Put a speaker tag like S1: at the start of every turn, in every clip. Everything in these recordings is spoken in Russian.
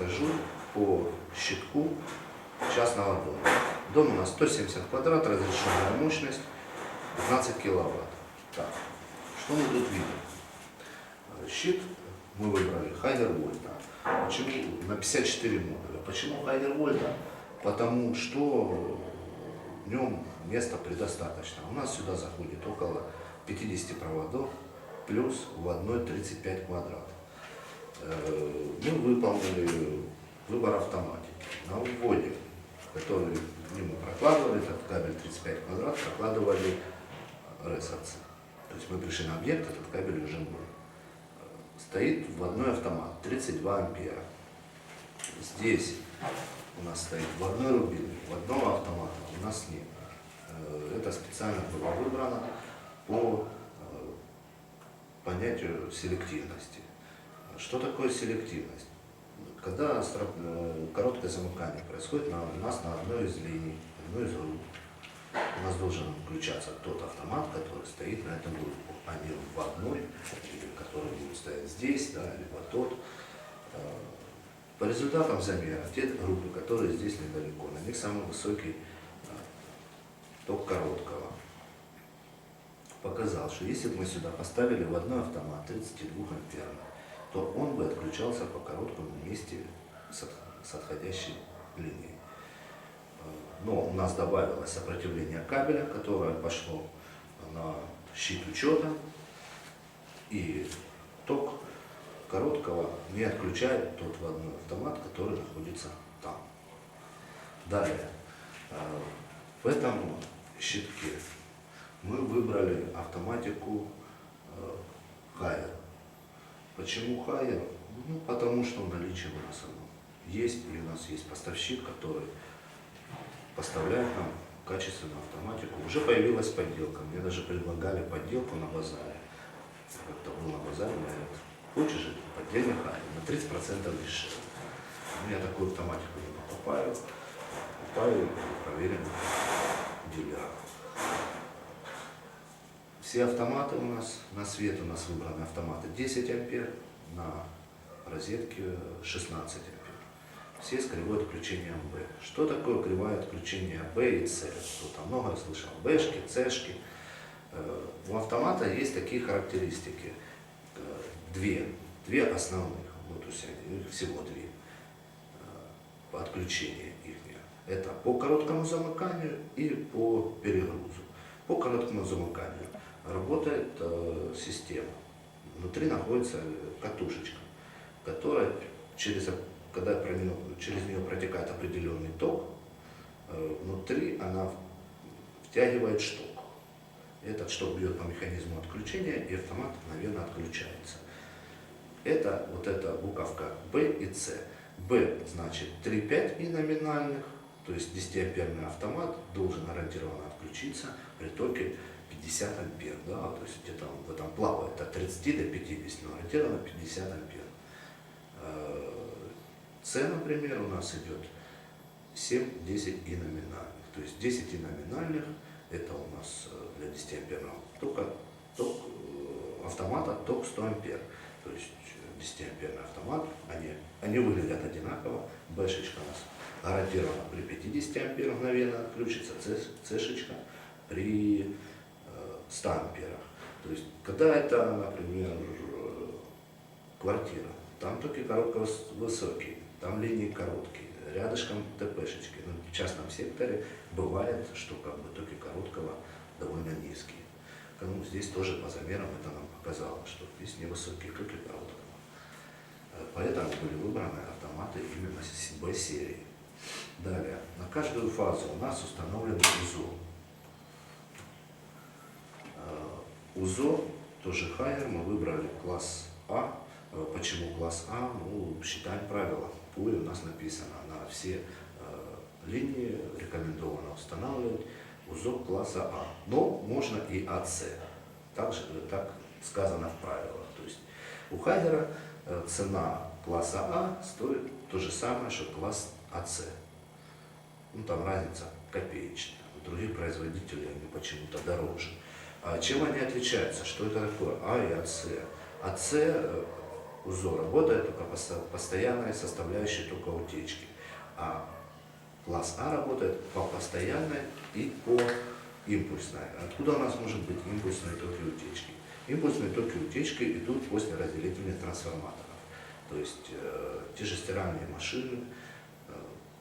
S1: Расскажу по щитку частного дома. Дом у нас 170 квадрат, разрешенная мощность 15 киловатт. Так, что мы тут видим? Э, Щит мы выбрали Хайдер Вольта. Почему на 54 модуля? Почему Хайдер Вольта? Потому что в нем места предостаточно. У нас сюда заходит около 50 проводов, плюс в одной 35 квадрат. Э, Мы выполнили выбор автоматики. На вводе, который мы прокладывали, этот кабель 35 квадрат, прокладывали ресорцы. То есть мы пришли на объект, этот кабель уже был. Стоит вводной автомат, 32 ампера. Здесь у нас стоит вводной рубин, вводного автомата у нас нет. Э, Это специально было выбрано по э, понятию селективности. Что такое селективность? Когда э, короткое замыкание происходит на, у нас на одной из линий, одной из групп, у нас должен включаться тот автомат, который стоит на этом группу, а не в одной, или который будет стоять здесь, да, либо тот. Э, По результатам замера, те группы, которые здесь недалеко, на них самый высокий э, ток короткого показал, что если бы мы сюда поставили в одной автомат 32 амперный, то он бы отключался по короткому месте с, от- с отходящей линии. Э, Но у нас добавилось сопротивление кабеля, которое пошло на щит учета, и ток короткого не отключает тот водной автомат, который находится там. Далее, э, в этом щитке мы выбрали автоматику э, Хайер. Почему Хайер? Ну, потому что в наличии у нас оно есть, и у нас есть поставщик, который поставляет нам качественную автоматику. Уже появилась подделка. Мне даже предлагали подделку на базаре. Как-то был на базаре, говорят, хочешь же поддельный Хайер на 30% дешевле. Я такую автоматику не покупаю. Покупаю проверенных дилеров. Все автоматы у нас, на свет у нас выбраны автоматы 10 ампер, на розетке 16 ампер. Все с кривой отключением B. Что такое кривое отключение B и C? Кто-то много слышал. Бшки, Цшки. Э, У автомата есть такие характеристики. Э, Две. Две основных. Вот у себя их всего две. Э, По отключению их. Это по короткому замыканию и по перегрузу. По короткому замыканию работает э, система. Внутри находится катушечка, которая через, когда через нее протекает определенный ток, э, внутри она втягивает шток. Этот шток бьет по механизму отключения, и автомат мгновенно отключается. Это вот эта буковка B и C. B значит 3,5 и номинальных, то есть 10-амперный автомат должен гарантированно отключиться при токе 50 ампер, да, то есть где-то он в этом плавает от 30 до 50, но гарантированно 50 ампер. Э, С, например, у нас идет 7, 10 и номинальных. То есть 10 и номинальных это у нас э, для 10 амперного тока ток э, автомата ток 100 ампер. То есть 10 амперный автомат, они, они выглядят одинаково. Бэшечка у нас гарантированно при 50 амперах мгновенно отключится, Цшечка при э, 100 амперах. То есть, когда это, например, квартира, там токи короткого с- высокие, там линии короткие, рядышком ТПшечки. Ну, в частном секторе бывает, что как бы токи короткого довольно низкие. Ну, здесь тоже по замерам это нам показало, что здесь невысокие токи короткого. Поэтому были выбраны автоматы именно с Б-серии. Далее, на каждую фазу у нас установлен УЗО. Э, УЗО, тоже Хайер, мы выбрали класс А. Э, Почему класс А? Ну, считаем правила. ПУИ у нас написано на все э, линии рекомендовано устанавливать УЗО класса А. Но можно и АЦ. Также так сказано в правилах. То есть у Хайдера э, цена класса А стоит то же самое, что класс АЦ. Ну, там разница копеечная. У других производителей они почему-то дороже. А чем они отличаются? Что это такое? А и АЦ. АЦ э, УЗО работает только посто- постоянной составляющей только утечки. А класс А работает по постоянной и по импульсной. Откуда у нас может быть импульсные токи утечки? Импульсные токи утечки идут после разделительных трансформаторов. То есть э, те же стиральные машины, э,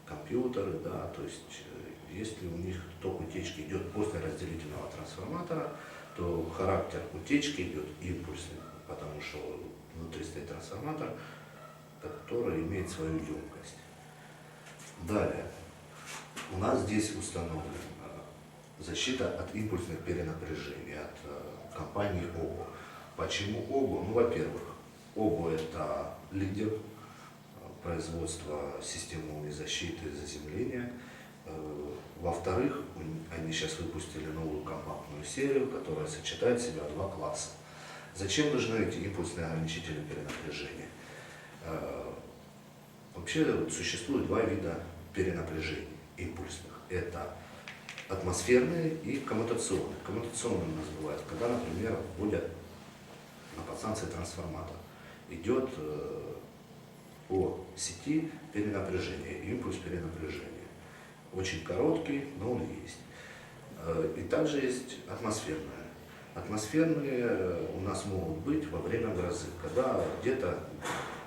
S1: компьютеры, да, то есть э, если у них ток утечки идет после разделительного трансформатора, то характер утечки идет импульсный, потому что внутри стоит трансформатор, который имеет свою емкость. Далее, у нас здесь установлена защита от импульсных перенапряжений от э, компании ОГО. Почему ОГО? Ну, во-первых, ОГО это лидер э, производства систем защиты и заземления. Э, Во-вторых, они сейчас выпустили новую компактную серию, которая сочетает в себя два класса. Зачем нужны эти импульсные ограничители перенапряжения? Э, Вообще существует два вида перенапряжений импульсных. Это атмосферные и коммутационные. Коммутационные у нас бывают, когда, например, вводят на подстанции трансформатор. Идет э, по сети перенапряжение, импульс перенапряжения. Очень короткий, но он есть. Э, И также есть атмосферные. Атмосферные э, у нас могут быть во время грозы, когда где-то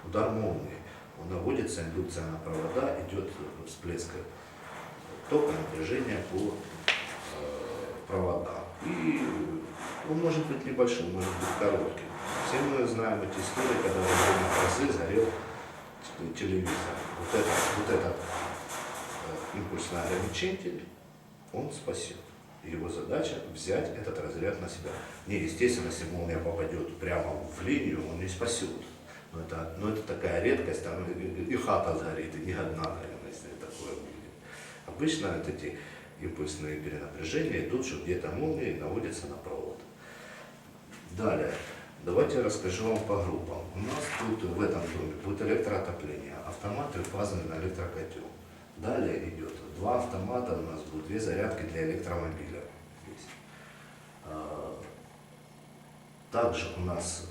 S1: удар молнии, он наводится индукция на провода, идет всплеск тока, напряжения по э, проводам. И он может быть небольшим, может быть коротким. Все мы знаем эти истории, когда во время грозы сгорел телевизор. Вот этот, вот этот импульсный ограничитель, он спасет. Его задача взять этот разряд на себя. Не, естественно, если молния попадет прямо в линию, он не спасет. Но это, но это такая редкость, там и, хата сгорит, и не одна, наверное, если такое будет. Обычно вот эти импульсные перенапряжения идут, что где-то молния и наводятся на провод. Далее, давайте расскажу вам по группам. У нас тут в этом доме будет электроотопление, автомат трехфазный на электрокотел. Далее идет два автомата, у нас будут две зарядки для электромобиля. А, Также у нас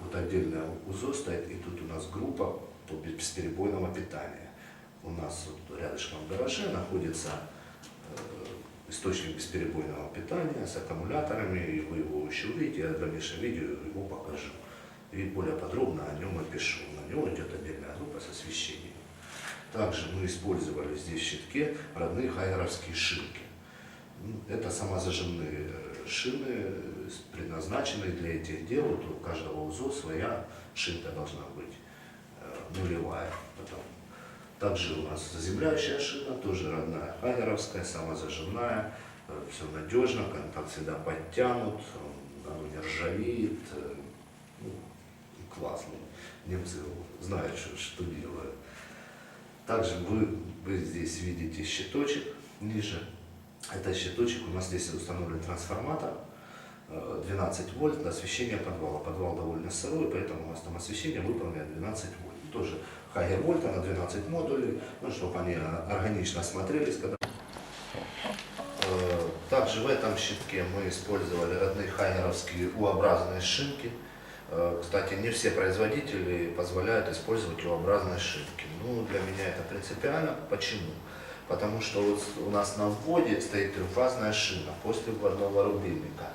S1: вот отдельное УЗО стоит, и тут у нас группа по бесперебойного питания. У нас вот рядышком в гараже находится э, источник бесперебойного питания с аккумуляторами, и вы его еще увидите, я в дальнейшем видео его покажу. И более подробно о нем опишу. На него идет отдельная группа с освещением. Также мы использовали здесь в щитке родные хайеровские шинки. Ну, Это самозажимные э, шины, э, предназначенные для этих дел. Вот у каждого УЗО своя шинка должна быть э, нулевая. Потом. Также у нас заземляющая шина, тоже родная хайеровская, самозажимная. Все надежно, контакт всегда подтянут, он- оно не ржавеет. ну, классно. Немцы знают, что, что делают. Также вы, вы здесь видите щиточек ниже. Это щиточек, у нас здесь установлен трансформатор, э, 12 вольт для освещения подвала. Подвал довольно сырой, поэтому у нас там освещение выполняет 12 вольт. Тоже Хагер вольта на 12 модулей, ну, чтобы они э, органично смотрелись. Когда... Э, Также в этом щитке мы использовали родные хайнеровские U-образные шинки. Э, Кстати, не все производители позволяют использовать U-образные шинки. Ну, для меня это принципиально. Почему? Потому что вот у нас на вводе стоит трехфазная шина после вводного рубильника.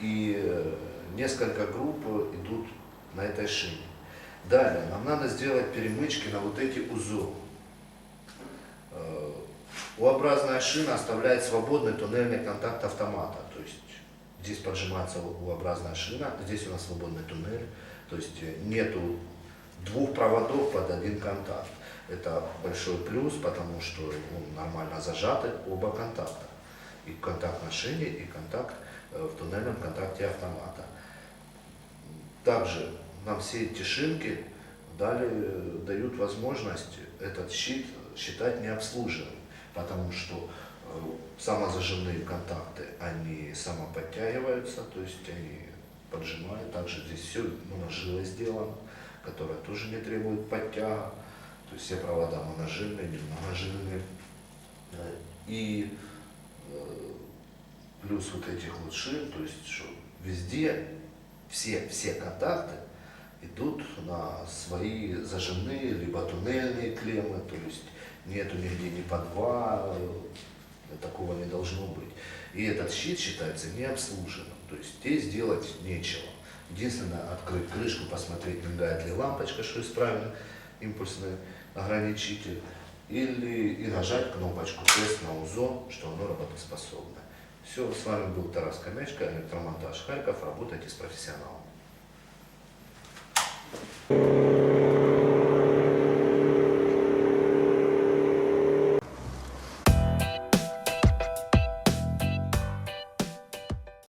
S1: И э, несколько групп идут на этой шине. Далее, нам надо сделать перемычки на вот эти узлы. Э, U-образная шина оставляет свободный туннельный контакт автомата. То есть здесь поджимается U-образная шина, здесь у нас свободный туннель. То есть э, нету двух проводов под один контакт. Это большой плюс, потому что ну, нормально зажаты оба контакта. И контакт на шине, и контакт э, в туннельном контакте автомата. Также нам все эти шинки дали, э, дают возможность этот щит считать необслуженным, потому что самозажимные контакты, они самоподтягиваются, то есть они поджимают. Также здесь все моножилой сделано, которое тоже не требует подтяга. То есть все провода моножильные, не моножильные. Э, И э, плюс вот этих вот шин, то есть что везде все, все контакты идут на свои зажимные, либо туннельные клеммы, то есть нету нигде ни по два, э, такого не должно быть. И этот щит считается необслуженным, то есть здесь делать нечего. Единственное, открыть крышку, посмотреть, мигает ли лампочка, что исправлен импульсный ограничитель, или и нажать кнопочку тест на УЗО, что оно работоспособно. Все, с вами был Тарас Камячка, электромонтаж Харьков. Работайте с профессионалом.